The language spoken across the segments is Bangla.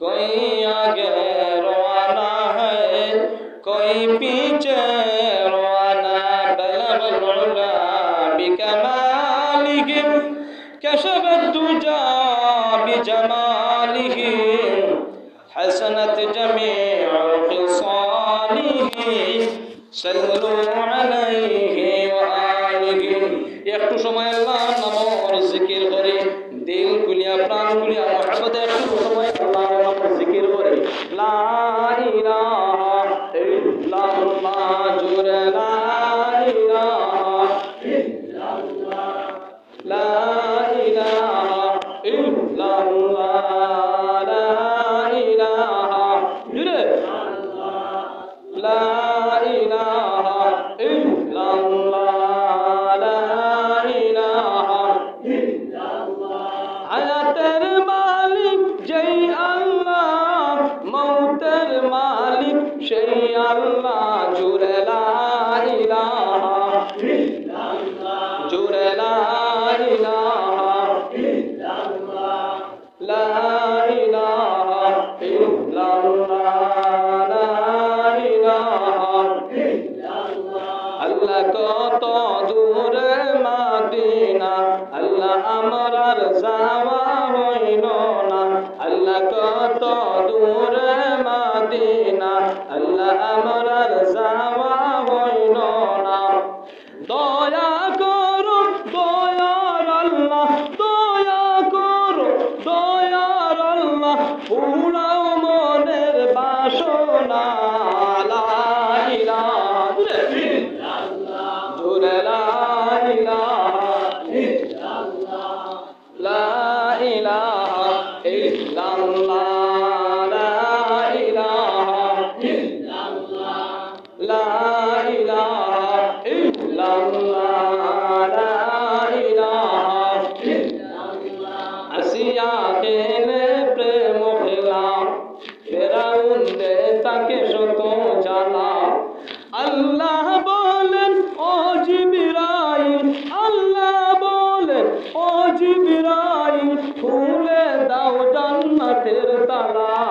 कोई आगे रवाना है कोई पीछे रवाना बलग العلا بكمالهم كشف الدجى بجماله حسنت جميع خصاله صلوا عليه وآله একটু সময় আল্লাহ নামর জিকির করে দিল খুলিয়া প্রাণ খুলিয়া মহব্বতে একটু সময় জিকির করে লা ইলাহা ইল্লাল্লাহ জুরে লা ইলাহা জুড়ে লা ইলাহা লা ইলাহা ইল্লাল্লাহ লা ইলাহা আল্লাহ কত দূরে মাদিনা আল্লাহ আমরার জিবরাইল খুলে দাও জান্নাতের তালা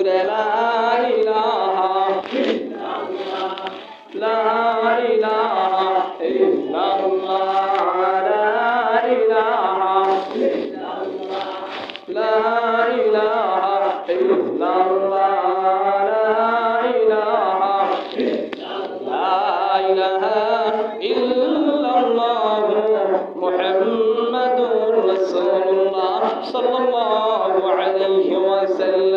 জুড়ে লা ইলাহা লা ইলাহা ইল্লাল্লাহ লা ইলাহা লা ইলাহা ইল্লাল্লাহ লা ইলাহা লা ইলাহা ইল্লাল্লাহ মুহাম্মাদুর রাসূলুল্লাহ সাল্লাল্লাহু আলাইহি ওয়াসাল্লাম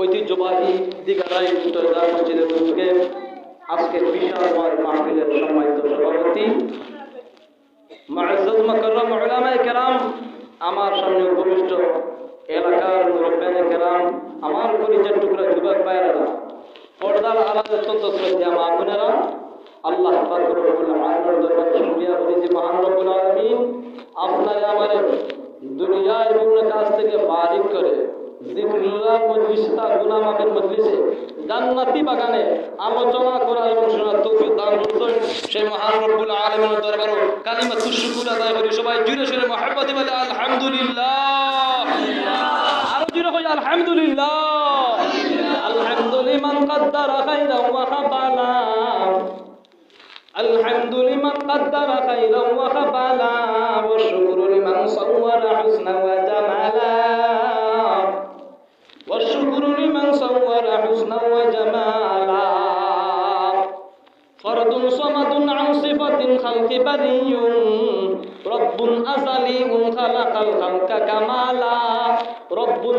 ঐতিহ্যবাহী দিঘারাই উত্তরদার মসজিদের উদ্যোগে আজকের বিশাল বড় মাহফিলের সম্মানিত সভাপতি। মাআজ্জাজ মাকাররাম উলামায়ে কেরাম, আমার সামনে উপবিষ্ট এলাকার মুরব্বানে কেরাম, আমার পরিচয় টুকরা যুবক ভাইয়েরা, পর্দার আলাদা অত্যন্ত শ্রদ্ধা মা বোনেরা, আল্লাহ আপনার আমার দুনিয়ার বিভিন্ন কাজ থেকে বারিক করে জিকরুল্লাহ মজলিস তার গুনাহ মাফের মজলিসে জান্নাতি বাগানে আলোচনা করা এবং শোনার তৌফিক দান করছেন সেই মহান রব্বুল আলামিনের দরবারে কালিমাতুশ শুকর আদায় করি সবাই জুড়ে শুনে মহব্বত বলে আলহামদুলিল্লাহ আরো জুড়ে কই আলহামদুলিল্লাহ আলহামদুলিমান قدر خيرا وخبلا الحمد لمن قدر خيرا وخبلا والشكر لمن صور حسنا وجمالا আহাদুন সামাদুন আন সিফাতিন খালকি বারিয়ুন রব্বুন আযালিউন খালাকাল খালকা কামালা। রব্বুন